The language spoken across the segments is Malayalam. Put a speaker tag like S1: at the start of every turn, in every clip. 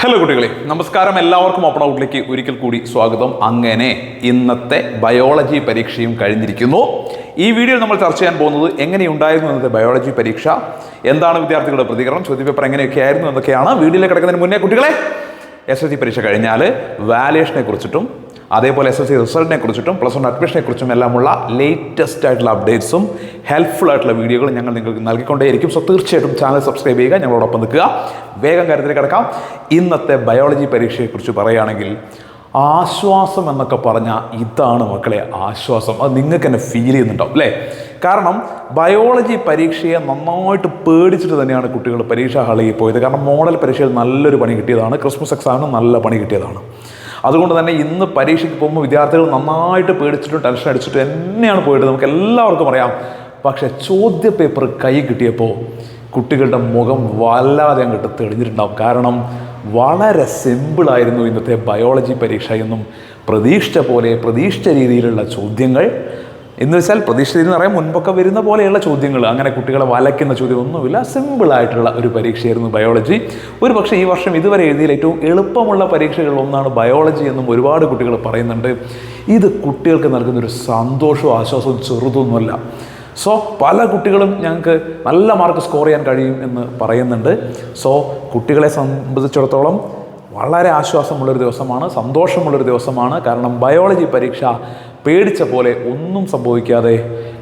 S1: ഹലോ കുട്ടികളെ. നമസ്കാരം. എല്ലാവർക്കും ഓപ്പൺ ഔട്ടിലേക്ക് ഒരിക്കൽ കൂടി സ്വാഗതം. അങ്ങനെ ഇന്നത്തെ ബയോളജി പരീക്ഷയും കഴിഞ്ഞിരിക്കുന്നു. ഈ വീഡിയോ നമ്മൾ ചർച്ച ചെയ്യാൻ പോകുന്നത് എങ്ങനെയുണ്ടായിരുന്നു ഇന്നത്തെ ബയോളജി പരീക്ഷ? എന്താണ് വിദ്യാർത്ഥികളുടെ പ്രതികരണം? ചോദ്യപേപ്പർ എങ്ങനെയൊക്കെ ആയിരുന്നു എന്നൊക്കെയാണ് വീഡിയോയിലേക്ക് കിടക്കുന്നതിന് മുന്നേ കുട്ടികളെ. എസ് എസ് സി പരീക്ഷ കഴിഞ്ഞാൽ വാലേഷനെ കുറിച്ചിട്ടും അതേപോലെ എസ് എസ് സി റിസൾട്ടിനെ കുറിച്ചിട്ടും പ്ലസ് വൺ അഡ്മിഷനെ കുറിച്ചും എല്ലാമുള്ള ലേറ്റസ്റ്റ് ആയിട്ടുള്ള അപ്ഡേറ്റ്സും ഹെൽപ്ഫുൾ ആയിട്ടുള്ള വീഡിയോകളും ഞങ്ങൾ നിങ്ങൾക്ക് നൽകിക്കൊണ്ടേയിരിക്കും. സോ തീർച്ചയായിട്ടും ചാനൽ സബ്സ്ക്രൈബ് ചെയ്യുക ഞങ്ങളോടൊപ്പം നിൽക്കുക. വേഗം കാര്യത്തിൽ കിടക്കാം. ഇന്നത്തെ ബയോളജി പരീക്ഷയെക്കുറിച്ച് പറയുകയാണെങ്കിൽ ആശ്വാസം എന്നൊക്കെ പറഞ്ഞാൽ ഇതാണ് മക്കളെ ആശ്വാസം. അത് നിങ്ങൾക്ക് തന്നെ ഫീൽ ചെയ്യുന്നുണ്ടാവും അല്ലേ? കാരണം ബയോളജി പരീക്ഷയെ നന്നായിട്ട് പേടിച്ചിട്ട് തന്നെയാണ് കുട്ടികൾ പരീക്ഷാ ഹാളിൽ പോയത്. കാരണം മോഡൽ പരീക്ഷയിൽ നല്ലൊരു പണി കിട്ടിയതാണ് ക്രിസ്മസ് എക്സാമിന് നല്ല പണി കിട്ടിയതാണ്. അതുകൊണ്ട് തന്നെ ഇന്ന് പരീക്ഷയ്ക്ക് പോകുമ്പോൾ വിദ്യാർത്ഥികൾ നന്നായിട്ട് പേടിച്ചിട്ടും ടെൻഷൻ അടിച്ചിട്ടും എന്നെയാണ് പോയിട്ട് നമുക്ക് എല്ലാവർക്കും അറിയാം. പക്ഷേ ചോദ്യ പേപ്പർ കൈ കിട്ടിയപ്പോൾ കുട്ടികളുടെ മുഖം വല്ലാതെ അങ്ങോട്ട് തെളിഞ്ഞിട്ടുണ്ടാവും. കാരണം വളരെ സിമ്പിളായിരുന്നു ഇന്നത്തെ ബയോളജി പരീക്ഷ എന്നും പ്രതീക്ഷിച്ച പോലെ പ്രതീക്ഷിച്ച രീതിയിലുള്ള ചോദ്യങ്ങൾ. എന്ന് വെച്ചാൽ പ്രതീക്ഷിത എന്ന് പറയാം മുൻപൊക്കെ വരുന്ന പോലെയുള്ള ചോദ്യങ്ങൾ അങ്ങനെ കുട്ടികളെ വലയ്ക്കുന്ന ചോദ്യം ഒന്നുമില്ല. സിമ്പിളായിട്ടുള്ള ഒരു പരീക്ഷയായിരുന്നു ബയോളജി ഒരു പക്ഷേ ഈ വർഷം ഇതുവരെ എഴുതിയ ഏറ്റവും എളുപ്പമുള്ള പരീക്ഷകളിൽ ഒന്നാണ് ബയോളജി എന്നും ഒരുപാട് കുട്ടികൾ പറയുന്നുണ്ട്. ഇത് കുട്ടികൾക്ക് നൽകുന്നൊരു സന്തോഷവും ആശ്വാസവും ചെറുതൊന്നുമല്ല. സോ പല കുട്ടികളും ഞങ്ങൾക്ക് നല്ല മാർക്ക് സ്കോർ ചെയ്യാൻ കഴിയും എന്ന് പറയുന്നുണ്ട്. സോ കുട്ടികളെ സംബന്ധിച്ചിടത്തോളം വളരെ ആശ്വാസമുള്ളൊരു ദിവസമാണ് സന്തോഷമുള്ളൊരു ദിവസമാണ്. കാരണം ബയോളജി പരീക്ഷ പേടിച്ച പോലെ ഒന്നും സംഭവിക്കാതെ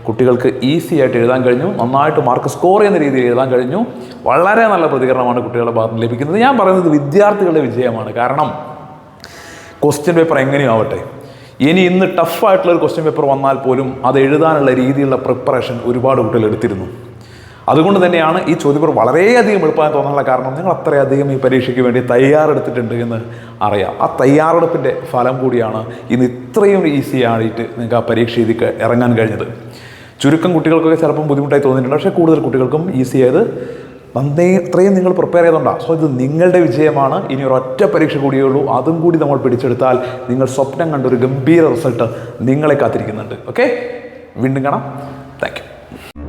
S1: കുട്ടികൾക്ക് ഈസി ആയിട്ട് എഴുതാൻ കഴിഞ്ഞു. നന്നായിട്ട് മാർക്ക് സ്കോർ ചെയ്യുന്ന രീതിയിൽ എഴുതാൻ കഴിഞ്ഞു. വളരെ നല്ല പ്രതികരണമാണ് കുട്ടികളുടെ ഭാഗത്ത് ലഭിക്കുന്നത്. ഞാൻ പറയുന്നത് വിദ്യാർത്ഥികളുടെ വിജയമാണ്. കാരണം ക്വസ്റ്റ്യൻ പേപ്പർ എങ്ങനെയും ആവട്ടെ. ഇനി ഇന്ന് ടഫായിട്ടുള്ള ഒരു ക്വസ്റ്റ്യൻ പേപ്പർ വന്നാൽ പോലും അത് എഴുതാനുള്ള രീതിയിലുള്ള പ്രിപ്പറേഷൻ ഒരുപാട് കുട്ടികൾ എടുത്തിരുന്നു. അതുകൊണ്ട് തന്നെയാണ് ഈ ചോദ്യപേപ്പർ വളരെയധികം എളുപ്പമായി തോന്നാനുള്ള കാരണം നിങ്ങൾ അത്രയധികം ഈ പരീക്ഷയ്ക്ക് വേണ്ടി തയ്യാറെടുത്തിട്ടുണ്ട് എന്ന് അറിയാം. ആ തയ്യാറെടുപ്പിന്റെ ഫലം കൂടിയാണ് ഇന്ന് ഇത്രയും ഈസി ആയിട്ട് നിങ്ങൾക്ക് ആ പരീക്ഷ എഴുതി ഇറങ്ങാൻ കഴിഞ്ഞത്. ചുരുക്കം കുട്ടികൾക്കൊക്കെ ചിലപ്പം ബുദ്ധിമുട്ടായി തോന്നിയിട്ടുണ്ട്. പക്ഷേ കൂടുതൽ കുട്ടികൾക്കും ഈസി ആയത് നന്നേ ഇത്രയും നിങ്ങൾ പ്രിപ്പയർ ചെയ്തുകൊണ്ടാണ് സോ ഇത് നിങ്ങളുടെ വിജയമാണ്. ഇനി ഒരു ഒറ്റ പരീക്ഷ കൂടിയേ ഉള്ളൂ. അതും കൂടി നമ്മൾ പിടിച്ചെടുത്താൽ നിങ്ങൾ സ്വപ്നം കണ്ട ഒരു ഗംഭീര റിസൾട്ട് നിങ്ങളെ കാത്തിരിക്കുന്നുണ്ട്. ഓക്കെ? വീണ്ടും കാണാം. Thank you.